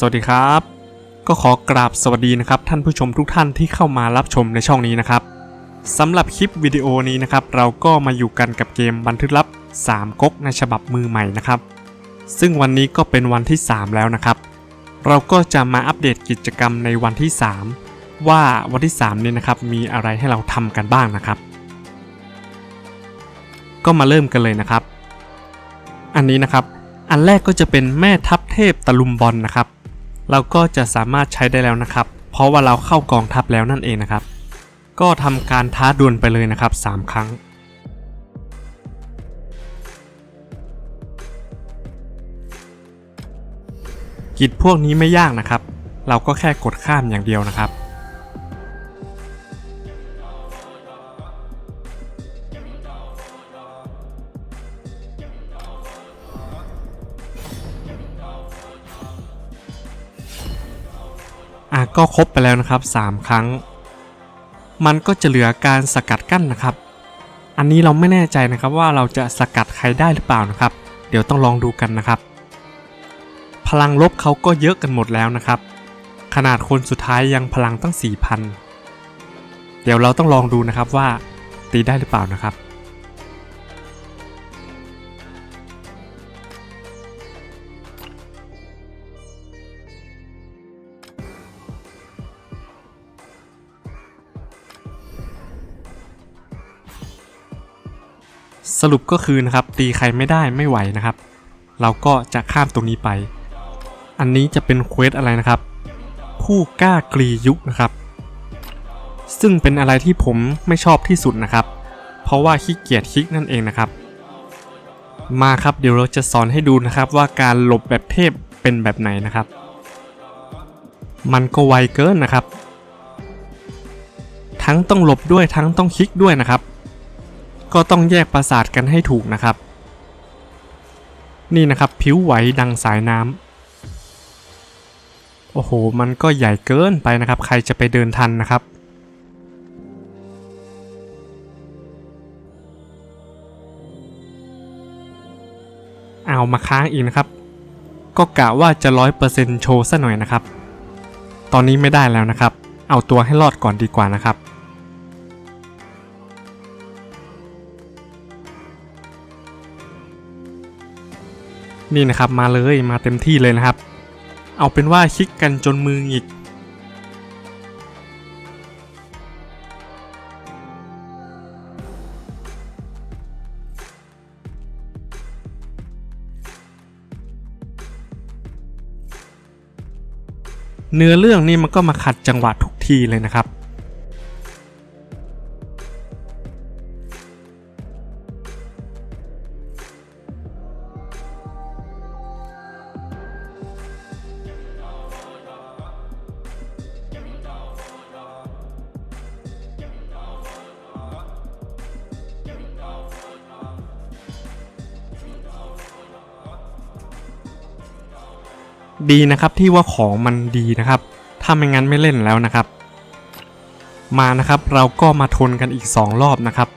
สวัสดีครับ ก็ขอกราบสวัสดีนะครับ ท่านผู้ชมทุกท่านที่เข้ามารับชมในช่องนี้นะครับสำหรับคลิปวิดีโอนี้นะครับ เราก็มาอยู่กันกับเกมบันทึกลับ 3ก๊กในฉบับมือใหม่นะครับ ซึ่งวันนี้ก็เป็นวันที่ 3 แล้วนะครับ เราก็จะมาอัปเดตกิจกรรมในวันที่ 3 ว่าวันที่ 3 นี้นะครับมีอะไรให้เราทำกันบ้างนะครับ ก็มาเริ่มกันเลยนะครับ อันนี้นะครับอันแรกก็จะเป็นแม่ทัพเทพตะลุมบอลนะครับ เราก็จะสามารถใช้ได้แล้วนะครับ เพราะว่าเราเข้ากองทัพแล้วนั่นเองนะครับ ก็ทำการท้าดวลไปเลยนะครับ 3 ครั้งกิจพวกนี้ไม่ยากนะครับ เราก็แค่กดข้ามอย่างเดียวนะครับ ก็ครบไปแล้วนะครับ 3 ครั้ง มันก็จะเหลือการสกัดกั้นนะครับ อันนี้เราไม่แน่ใจนะครับว่าเราจะสกัดใครได้หรือเปล่านะครับ เดี๋ยวต้องลองดูกันนะครับ พลังลบเขาก็เยอะกันหมดแล้วนะครับ ขนาดคนสุดท้ายยังพลังตั้ง4,000เดี๋ยวเราต้องลองดูนะครับว่าตีได้หรือเปล่านะครับ สรุปก็คือนะครับตีใครไม่ได้ไม่ไหวนะครับ เราก็จะข้ามตรงนี้ไป อันนี้จะเป็นเควสอะไรนะครับ ผู้กล้ากรียุคนะครับ ซึ่งเป็นอะไรที่ผมไม่ชอบที่สุดนะครับ เพราะว่าขี้เกียจคลิกนั่นเองนะครับ มาครับเดี๋ยวเราจะสอนให้ดูนะครับว่าการหลบแบบเทพเป็นแบบไหนนะครับ มันก็ไวเกินนะครับ ทั้งต้องหลบด้วยทั้งต้องคลิกด้วยนะครับ ก็ต้องแยกประสาทกันให้ถูกนะครับ นี่นะครับผิวไหวดังสายน้ำโอ้โห มันก็ใหญ่เกินไปนะครับ ใครจะไปเดินทันนะครับเอามาค้างอีกนะครับ ก็กะว่าจะร้อยเปอร์เซ็นต์โชว์ซะหน่อยนะครับ ตอนนี้ไม่ได้แล้วนะครับ เอาตัวให้รอดก่อนดีกว่านะครับ นี่นะครับมาเลยมาเต็มที่เลยนะครับ เอาเป็นว่าคลิกกันจนมือหงิกเนื้อเรื่องนี่มันก็มาขัดจังหวะทุกทีเลยนะครับ ดีนะครับที่ว่าของมันดีนะครับ ถ้าไม่งั้นไม่เล่นแล้วนะครับ มานะครับเราก็มาทนกันอีก 2 รอบนะครับ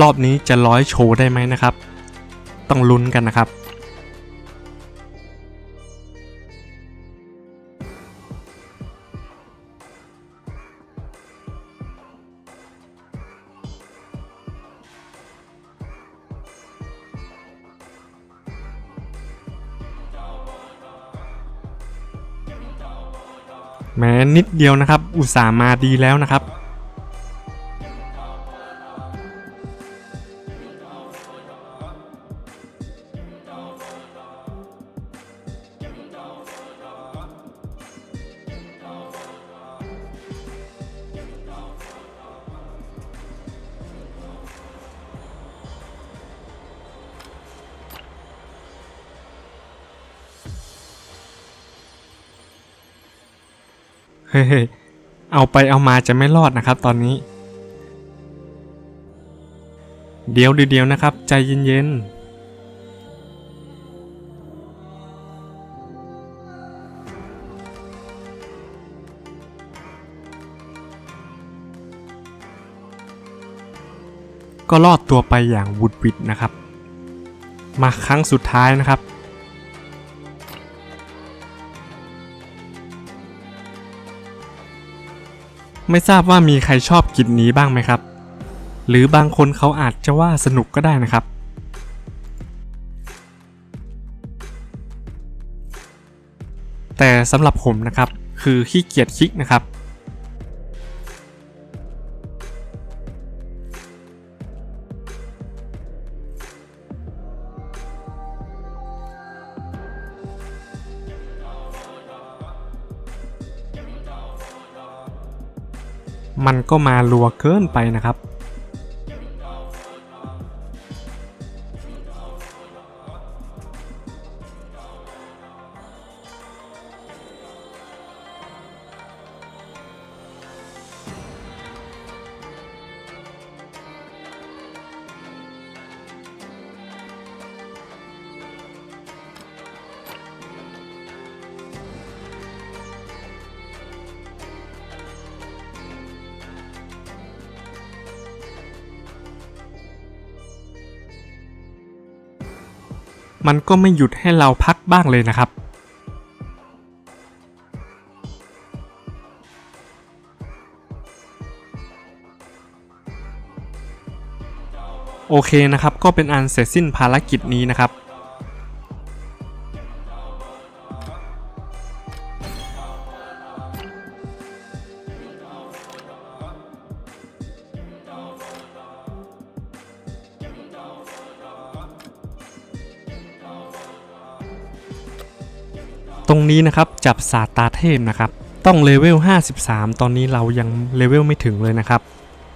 รอบนี้จะร้อยโชว์ได้ไหมนะครับ ต้องลุ้นกันนะครับ นิดเดียวนะครับ อุตส่าห์มาดีแล้วนะครับ เฮ้ยเอาไปเอามาจะไม่รอดนะครับ ตอนนี้ เดี๋ยวเดียวนะครับ ใจเย็นๆก็รอดตัวไปอย่างวุดวิดนะครับ มาครั้งสุดท้ายนะครับ ไม่ทราบว่ามีใครชอบกินนี้บ้างไหมครับ หรือบางคนเขาอาจจะว่าสนุกก็ได้นะครับ แต่สำหรับผมนะครับคือขี้เกียจคลิกนะครับ มันก็มารัวเกินไปนะครับ มันก็ไม่หยุดให้เราพักบ้างเลยนะครับ โอเคนะครับ ก็เป็นอันเสร็จสิ้นภารกิจนี้นะครับ นี้นะครับจับศาสตาเทพนะครับ ต้องเลเวล 53 ตอนนี้เรายังเลเวลไม่ถึงเลยนะครับ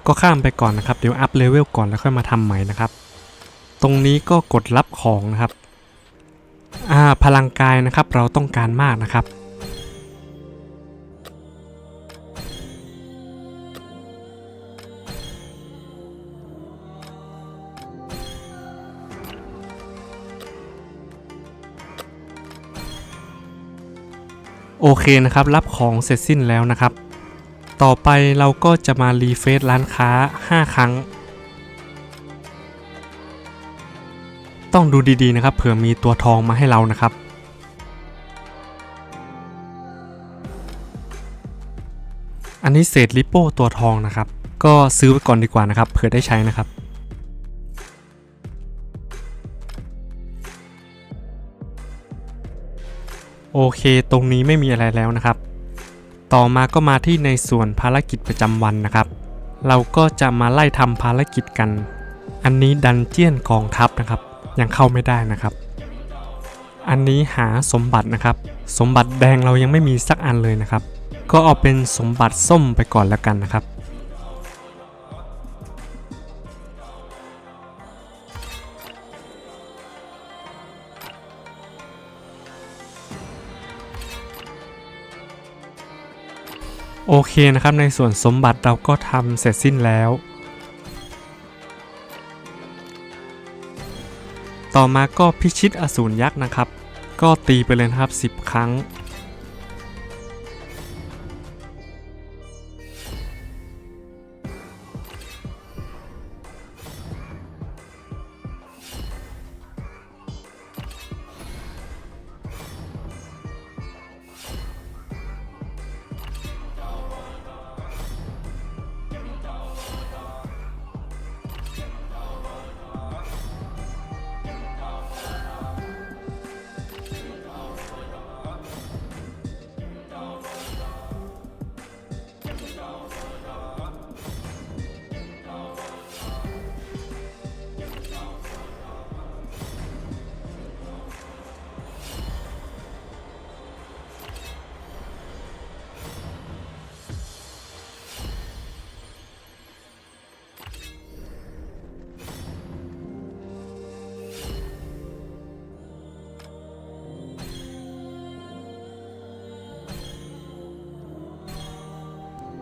ก็ข้ามไปก่อนนะครับ เดี๋ยวอัพเลเวลก่อนแล้วค่อยมาทำใหม่นะครับ ตรงนี้ก็กดรับของนะครับอ่าพลังกายนะครับเราต้องการมากนะครับ โอเคนะครับ รับของเสร็จสิ้นแล้วนะครับ ต่อไปเราก็จะมารีเฟซร้านค้า 5 ครั้ง ต้องดูดีๆนะครับ เผื่อมีตัวทองมาให้เรานะครับ อันนี้เศษลิโป้ตัวทองนะครับ ก็ซื้อไว้ก่อนดีกว่านะครับ เผื่อได้ใช้นะครับ โอเค ตรงนี้ไม่มีอะไรแล้วนะครับ ต่อมาก็มาที่ในส่วนภารกิจประจำวันนะครับ เราก็จะมาไล่ทำภารกิจกัน อันนี้ดันเจียนกองทัพนะครับ ยังเข้าไม่ได้นะครับ อันนี้หาสมบัตินะครับ สมบัติแดงเรายังไม่มีสักอันเลยนะครับ ก็เอาเป็นสมบัติส้มไปก่อนแล้วกันนะครับ โอเคนะครับในส่วนสมบัติเราก็ทำเสร็จสิ้นแล้ว ต่อมาก็พิชิตอสูรยักษ์นะครับ ก็ตีไปเลยครับ 10 ครั้ง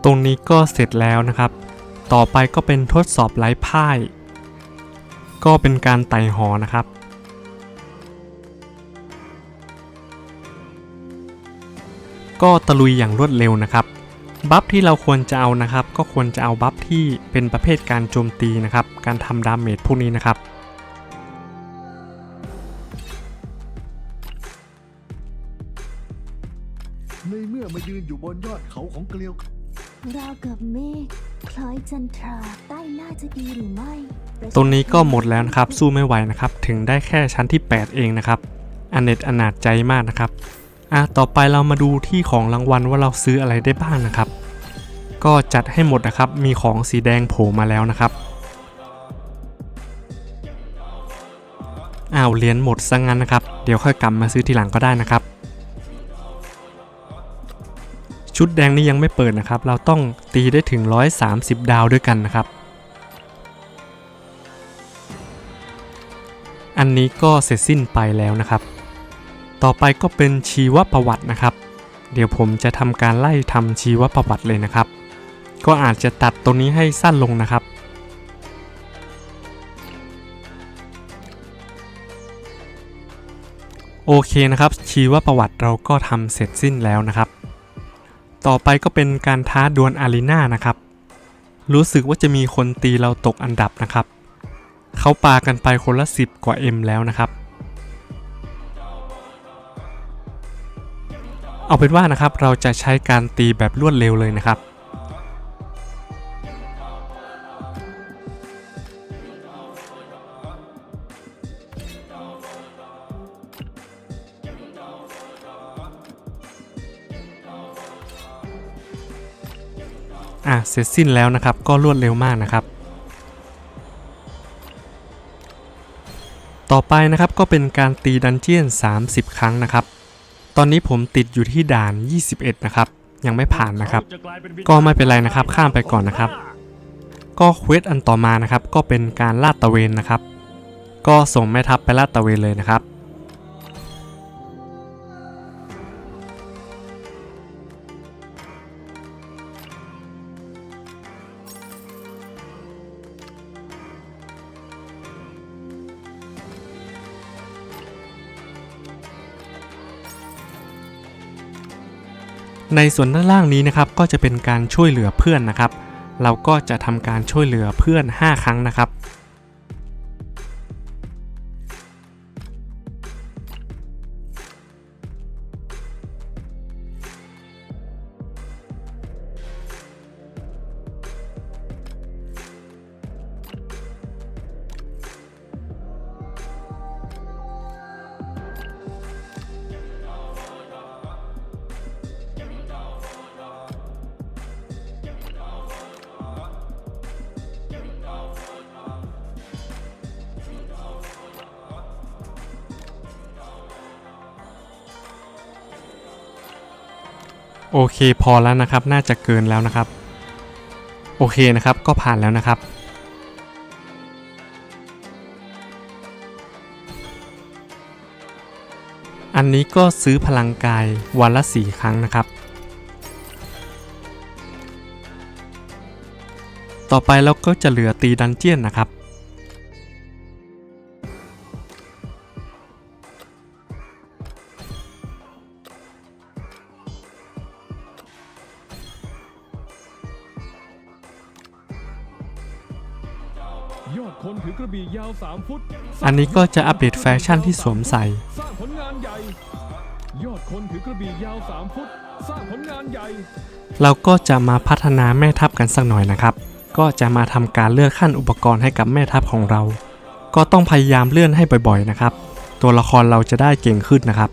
ตรงนี้ก็เสร็จแล้วนะครับ ต่อไปก็เป็นทดสอบไร้พ่าย ก็เป็นการไต่หอนะครับ ก็ตะลุยอย่างรวดเร็วนะครับ บัฟที่เราควรจะเอานะครับ ก็ควรจะเอาบัฟที่เป็นประเภทการโจมตีนะครับ การทำดาเมจพวกนี้นะครับในเมื่อมายืนอยู่บนยอดเขาของเกลียว ราวกับเมฆคล้อยจันทราใต้น้าจะดีหรือไม่ตรงนี้ก็หมดแล้วนะครับ สู้ไม่ไหวนะครับ ถึงได้แค่ชั้นที่ 8 เองนะครับอันเน็ตอนาจใจมากนะครับอะต่อไปเรามาดูที่ของรางวัลว่าเราซื้ออะไรได้บ้างนะครับ ก็จัดให้หมดนะครับ มีของสีแดงโผล่มาแล้วนะครับอ้าวเหรียญหมดซะงั้นนะครับ เดี๋ยวค่อยกลับมาซื้อทีหลังก็ได้นะครับ ชุดแดงนี่ยังไม่เปิดนะครับ เราต้องตีได้ถึง 130 ดาวด้วยกันนะครับ อันนี้ก็เสร็จสิ้นไปแล้วนะครับ ต่อไปก็เป็นชีวประวัตินะครับ เดี๋ยวผมจะทำการไล่ทำชีวประวัติเลยนะครับ ก็อาจจะตัดตรงนี้ให้สั้นลงนะครับโอเคนะครับ ชีวประวัติเราก็ทำเสร็จสิ้นแล้วนะครับ ต่อไปก็เป็นการท้าดวลอารีนานะครับ รู้สึกว่าจะมีคนตีเราตกอันดับนะครับ เขาปากันไปคนละ 10 กว่า M แล้วนะครับ เอาเป็นว่านะครับเราจะใช้การตีแบบรวดเร็วเลยนะครับ อะเสร็จสิ้นแล้วนะครับ ก็รวดเร็วมากนะครับ ต่อไปนะครับก็เป็นการตีดันเจียน 30 ครั้งนะครับ ตอนนี้ผมติดอยู่ที่ด่าน 21 นะครับ ยังไม่ผ่านนะครับ ก็ไม่เป็นไรนะครับข้ามไปก่อนนะครับ ก็เควสอันต่อมานะครับ ก็เป็นการลาดตะเวนนะครับ ก็ส่งแม่ทัพไปลาดตะเวนเลยนะครับ ในส่วนด้านล่างนี้นะครับก็จะเป็นการช่วยเหลือเพื่อนนะครับ เราก็จะทำการช่วยเหลือเพื่อน 5 ครั้งนะครับ พอแล้วนะครับ น่าจะเกินแล้วนะครับ โอเคนะครับ ก็ผ่านแล้วนะครับ อันนี้ก็ซื้อพลังกายวันละสี่ครั้งนะครับ ต่อไปเราก็จะเหลือตีดันเจียนนะครับ อกระบี่ยาว3ฟุตอันนี้ก็จะอัปเดตแฟชั่นที่สวมใส่ สร้างผลงานใหญ่ยอดคนถือกระบี่ยาว 3 ฟุต สร้างผลงานใหญ่ เราก็จะมาพัฒนาแม่ทัพกันสักหน่อยนะครับ ก็จะมาทำการเลือกขั้นอุปกรณ์ให้กับแม่ทัพของเรา ก็ต้องพยายามเลื่อนให้บ่อยๆนะครับ ตัวละครเราจะได้เก่งขึ้นนะครับ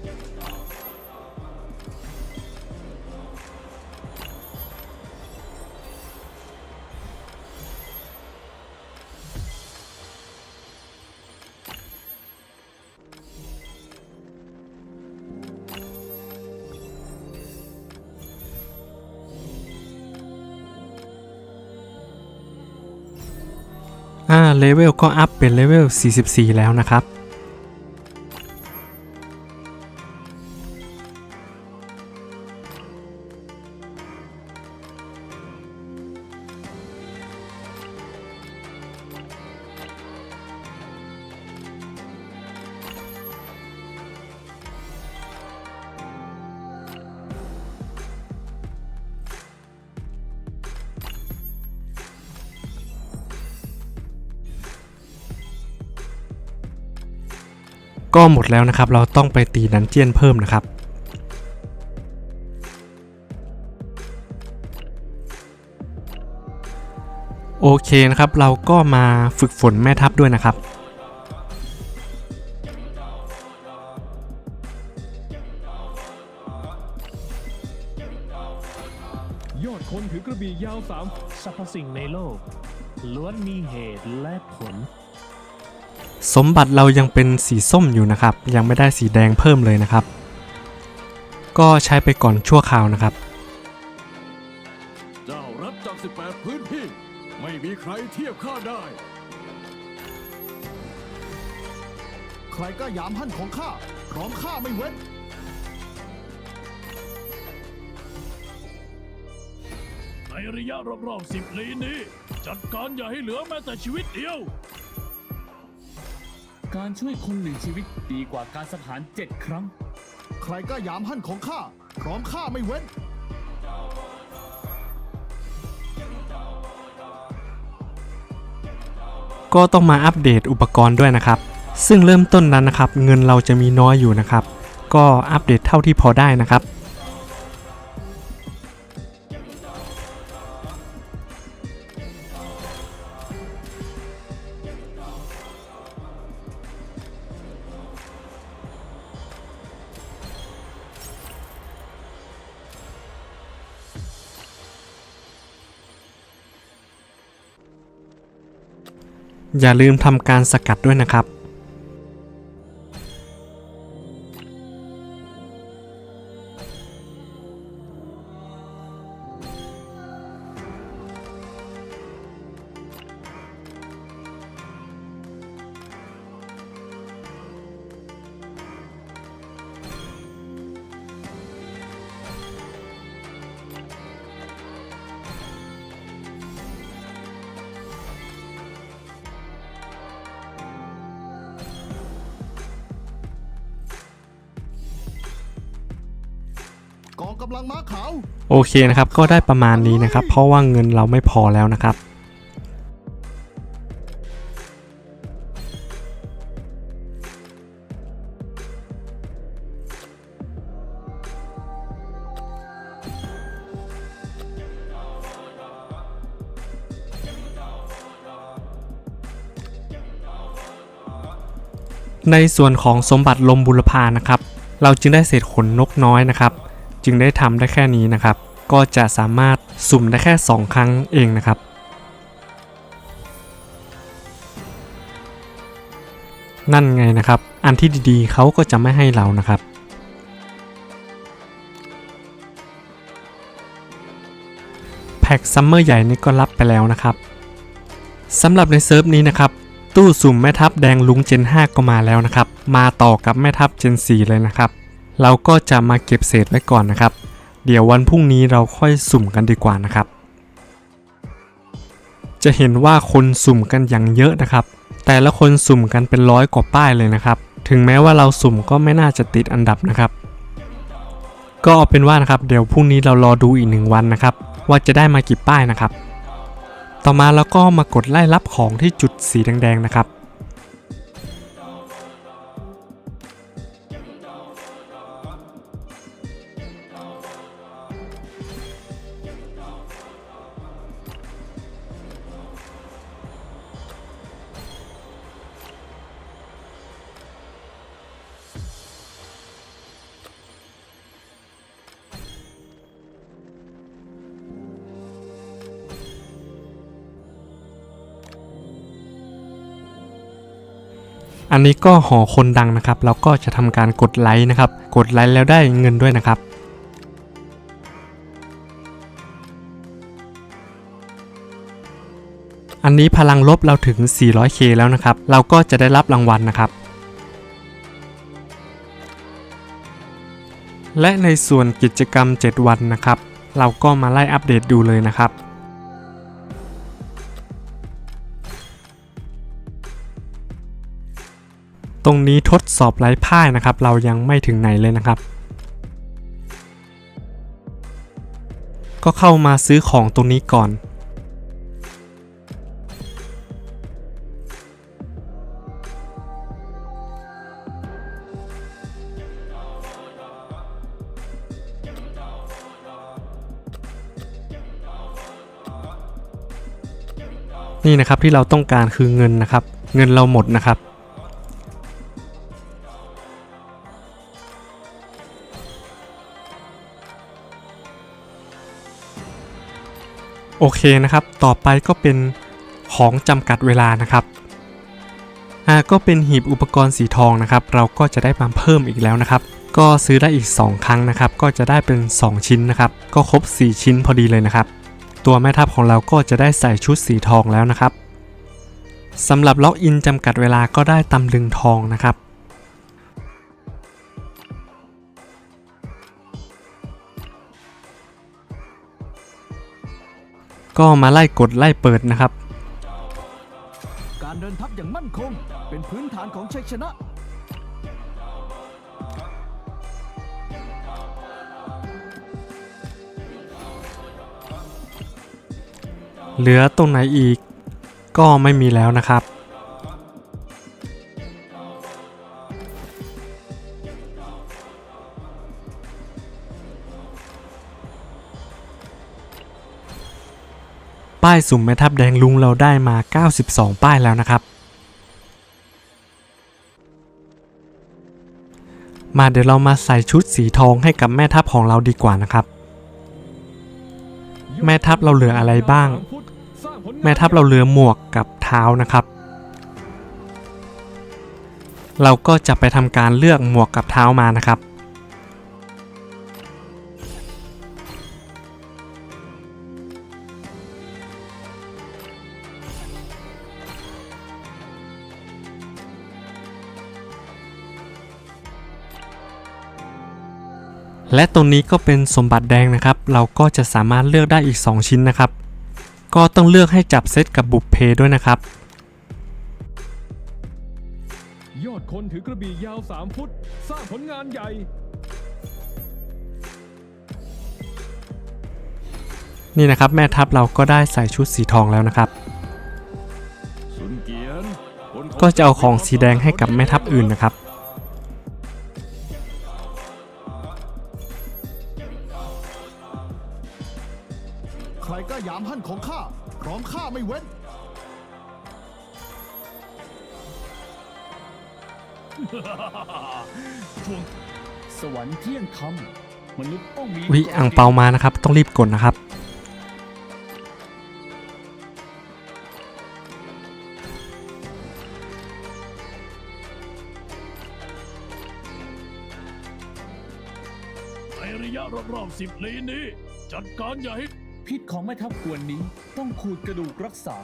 เลเวลก็อัพเป็นเลเวล44 แล้วนะครับ ก็หมดแล้วนะครับ เราต้องไปตีดันเจียนเพิ่มนะครับ โอเคนะครับ เราก็มาฝึกฝนแม่ทัพด้วยนะครับยอดคนถือกระบี่ยาวสามสรรพสิ่งในโลกล้วนมีเหตุและผล สมบัติเรายังเป็นสีส้มอยู่นะครับ ยังไม่ได้สีแดงเพิ่มเลยนะครับ ก็ใช้ไปก่อนชั่วคราวนะครับ เจ้ารับจาก 18 พื้นที่ ไม่มีใครเทียบข้าได้ ใครก็ยามหั่นของข้าพร้อมข้าไม่เว้น ในระยะรอบๆสิบลีนี้ จัดการอย่าให้เหลือแม้แต่ชีวิตเดียว การช่วยคนหนึ่งชีวิตดีกว่าการสังหารเจ็ดครั้ง ใครก็ยามหั่นของข้าพร้อมข้าไม่เว้น ก็ต้องมาอัปเดตอุปกรณ์ด้วยนะครับ ซึ่งเริ่มต้นนั้นนะครับ เงินเราจะมีน้อยอยู่นะครับ ก็อัปเดตเท่าที่พอได้นะครับ อย่าลืมทำการสกัดด้วยนะครับ กำลังม้าขาวโอเคนะครับ ก็ได้ประมาณนี้นะครับ เพราะว่าเงินเราไม่พอแล้วนะครับ ในส่วนของสมบัติลมบุรพานะครับ เราจึงได้เศษขนนกน้อยนะครับ จึงได้ทำได้แค่นี้นะครับ ก็จะสามารถสุ่มได้แค่ 2 ครั้งเองนะครับนั่นไงนะครับ อันที่ดีๆ เขาก็จะไม่ให้เรานะครับ แพ็กซัมเมอร์ใหญ่นี่ก็รับไปแล้วนะครับ สำหรับในเซิร์ฟนี้นะครับ ตู้สุ่มแม่ทัพแดงลุงเจน 5 ก็มาแล้วนะครับ มาต่อกับแม่ทัพเจน 4 เลยนะครับ เราก็จะมาเก็บเศษไว้ก่อนนะครับ เดี๋ยววันพรุ่งนี้เราค่อยสุ่มกันดีกว่านะครับ จะเห็นว่าคนสุ่มกันอย่างเยอะนะครับ แต่ละคนสุ่มกันเป็นร้อยกว่าป้ายเลยนะครับ ถึงแม้ว่าเราสุ่มก็ไม่น่าจะติดอันดับนะครับ ก็เอาเป็นว่านะครับ เดี๋ยวพรุ่งนี้เรารอดูอีกหนึ่งวันนะครับ ว่าจะได้มากี่ป้ายนะครับ ต่อมาเราก็มากดไล่รับของที่จุดสีแดงๆนะครับ อันนี้ก็หอคนดังนะครับ เราก็จะทำการกดไลค์นะครับ กดไลค์แล้วได้เงินด้วยนะครับอันนี้พลังลบเราถึง 400k แล้วนะครับ เราก็จะได้รับรางวัลนะครับ และในส่วนกิจกรรม 7 วันนะครับ เราก็มาไล่อัปเดตดูเลยนะครับ รงนี้ทดสอบไร้พ่ายนะครับ เรายังไม่ถึงไหนเลยนะครับ ก็เข้ามาซื้อของตรงนี้ก่อน นี่นะครับที่เราต้องการคือเงินนะครับ เงินเราหมดนะครับ โอเคนะครับ ต่อไปก็เป็นของจำกัดเวลานะครับอ่าก็เป็นหีบอุปกรณ์สีทองนะครับ เราก็จะได้มาเพิ่มอีกแล้วนะครับ ก็ซื้อได้อีก 2 ครั้งนะครับ ก็จะได้เป็น 2 ชิ้นนะครับ ก็ครบ 4 ชิ้นพอดีเลยนะครับ ตัวแม่ทัพของเราก็จะได้ใส่ชุดสีทองแล้วนะครับสำหรับล็อกอินจำกัดเวลาก็ได้ตำลึงทองนะครับ ก็มาไล่กดไล่เปิดนะครับ การเดินทัพอย่างมั่นคง เป็นพื้นฐานของชัยชนะ เหลือตรงไหนอีกก็ไม่มีแล้วนะครับ ป้ายสุ่มแม่ทัพแดงลุงเราได้มา 92 ป้ายแล้วนะครับ มาเดี๋ยวเรามาใส่ชุดสีทองให้กับแม่ทัพของเราดีกว่านะครับ แม่ทัพเราเหลืออะไรบ้าง แม่ทัพเราเหลือหมวกกับเท้านะครับ เราก็จะไปทำการเลือกหมวกกับเท้ามานะครับ และตรงนี้ก็เป็นสมบัติแดงนะครับ เราก็จะสามารถเลือกได้อีก 2 ชิ้นนะครับ ก็ต้องเลือกให้จับเซตกับบุพเพด้วยนะครับ ยอดคนถือกระบี่ยาว 3 ฟุต สร้างผลงานใหญ่ นี่นะครับแม่ทัพเราก็ได้ใส่ชุดสีทองแล้วนะครับสุนเกียนคนก็จะเอาของสีแดงให้กับแม่ทัพอื่นนะครับ ยงธรรมมนุษย์ต้องมีวิอ่างเปามานะครับ ต้องรีบกดนะครับ ในระยะรอบๆสิบลี้นี้ จัดการอย่าให้ พิษของแม่ทัพกวนนี้ต้องขูดกระดูกรักษา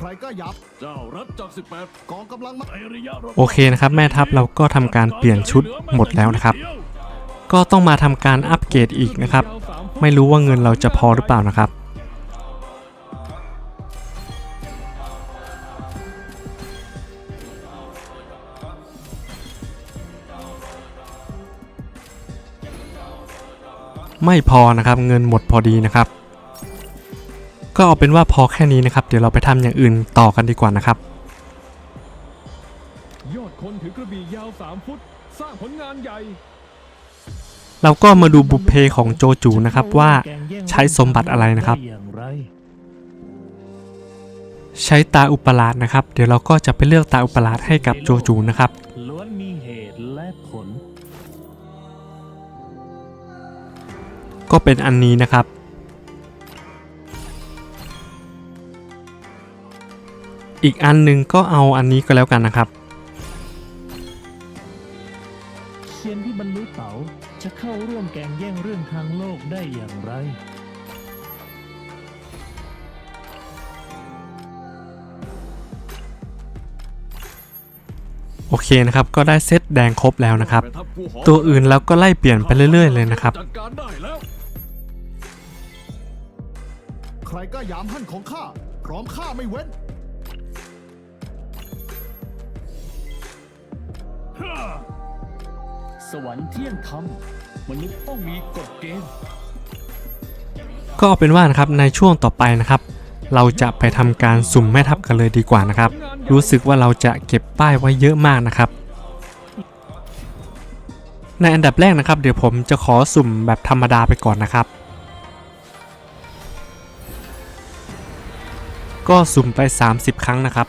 ใครก็ยับ เจ้ารัดจากสิบแปดกองกำลังมาในระยะรอบๆโอเคนะครับ แม่ทัพเราก็ทำการเปลี่ยนชุดหมดแล้วนะครับ ก็ต้องมาทำการอัปเกรดอีกนะครับ ไม่รู้ว่าเงินเราจะพอหรือเปล่านะครับ ไม่พอนะครับ เงินหมดพอดีนะครับ ก็เอาเป็นว่าพอแค่นี้นะครับ เดี๋ยวเราไปทำอย่างอื่นต่อกันดีกว่านะครับ ยอดคนถือกระบี่ยาว 3 ฟุต สร้างผลงานใหญ่ เราก็มาดูบุพเพของโจจูนะครับว่าใช้สมบัติอะไรนะครับ ใช้ตาอุปราชนะครับ เดี๋ยวเราก็จะไปเลือกตาอุปราชให้กับโจจูนะครับล้วนมีเหตุและผล ก็เป็นอันนี้นะครับ อีกอันหนึงก็เอาอันนี้ก็แล้วกันนะครับเชียนที่บรรลุเต๋าจะเข้าร่วมแกงแย่งเรื่องทางโลกได้อย่างไร โอเคนะครับ ก็ได้เซตแดงครบแล้วนะครับ ตัวอื่นเราก็ไล่เปลี่ยนไปเรื่อย ๆ เลยนะครับ จัดการได้แล้ว ใครก็ยามหั่นของข้าพร้อมข้าไม่เว้น สวรรค์เที่ยงธรรมมนุษย์ต้องมีกฎเกณฑ์ก็เป็นว่านะครับในช่วงต่อไปนะครับ เราจะไปทำการสุ่มแม่ทัพกันเลยดีกว่านะครับ รู้สึกว่าเราจะเก็บป้ายไว้เยอะมากนะครับ ในอันดับแรกนะครับ เดี๋ยวผมจะขอสุ่มแบบธรรมดาไปก่อนนะครับ ก็สุ่มไป 30 ครั้งนะครับ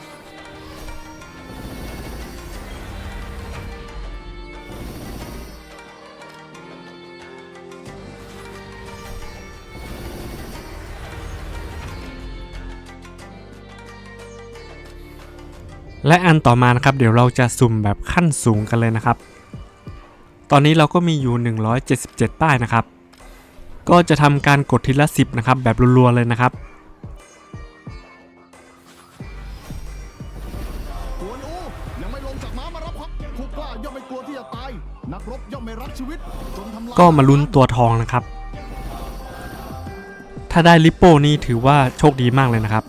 และอันต่อมานะครับ เดี๋ยวเราจะสุ่มแบบขั้นสูงกันเลยนะครับ ตอนนี้เราก็มีอยู่ 177 ป้ายนะครับ ก็จะทำการกดทีละ 10 นะครับ แบบรัวๆเลยนะครับกวนอูยังไม่ลงจากม้ามารับครับผู้กล้าย่อมไม่กลัวที่จะตายนักรบย่อมไม่รักชีวิตจนทำลายก็มาลุ้นตัวทองนะครับ ถ้าได้ลิปโป้นี่ถือว่าโชคดีมากเลยนะครับ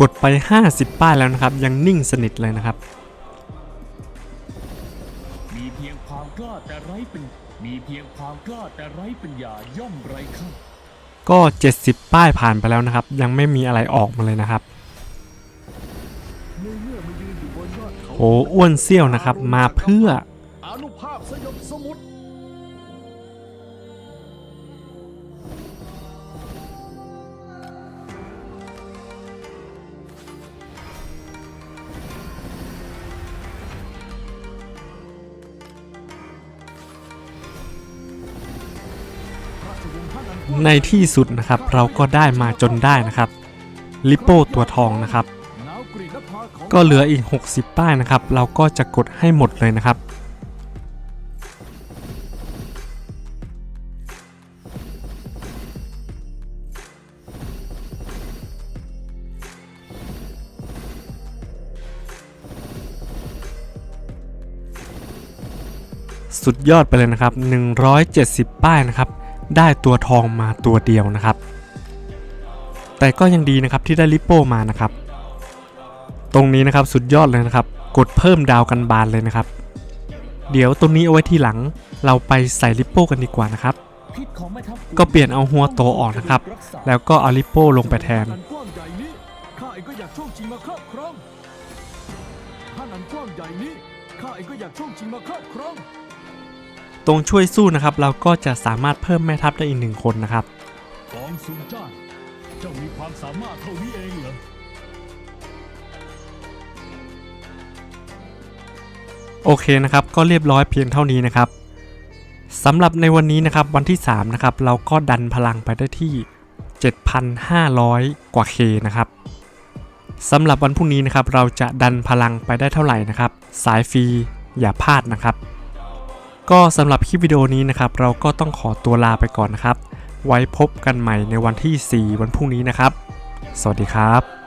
กดไป 50 ป้ายแล้วนะครับ ยังนิ่งสนิทเลยนะครับ มีเพียงความกล้าแต่ไร้เป็นมีเพียงความกล้าแต่ไร้ปัญญาย่อมไร้ค่าก็ 70 ป้ายผ่านไปแล้วนะครับ ยังไม่มีอะไรออกมาเลยนะครับในเมื่อมายืนอยู่บนยอดเขาโอ้อ้วนเซี่ยวนะครับมาเพื่อ ในที่สุดนะครับเราก็ได้มาจนได้นะครับ ลิปโป้ตัวทองนะครับ ก็เหลืออีก 60 ป้ายนะครับ เราก็จะกดให้หมดเลยนะครับ สุดยอดไปเลยนะครับ 170 ป้ายนะครับ ได้ตัวทองมาตัวเดียวนะครับ แต่ก็ยังดีนะครับที่ได้ลิปโป้มานะครับ ตรงนี้นะครับสุดยอดเลยนะครับ กดเพิ่มดาวกันบานเลยนะครับ เดี๋ยวตรงนี้เอาไว้ทีหลัง เราไปใส่ลิปโป้กันดีกว่านะครับ ก็เปลี่ยนเอาหัวโตออกนะครับ แล้วก็เอาลิปโป้ลงไปแทนข้าเองก็อยากช่วงชิงมาครอบครองท่านอันกว้างใหญ่นี้ข้าเองก็อยากช่วงชิงมาครอบ ตรงช่วยสู้นะครับ เราก็จะสามารถเพิ่มแม่ทัพได้อีกหนึ่งคนนะครับกองซุนจ้านเจ้ามีความสามารถเท่านี้เองเหรอโอเคนะครับก็เรียบร้อยเพียงเท่านี้นะครับสำหรับในวันนี้นะครับวันที่3นะครับเราก็ดันพลังไปได้ที่ 7,500 กว่า K นะครับสำหรับวันพรุ่งนี้นะครับเราจะดันพลังไปได้เท่าไหร่นะครับ สายฟรีอย่าพลาดนะครับ ก็สำหรับคลิปวิดีโอนี้นะครับเราก็ต้องขอตัวลาไปก่อนนะครับ ไว้พบกันใหม่ในวันที่ 4 วันพรุ่งนี้นะครับ สวัสดีครับ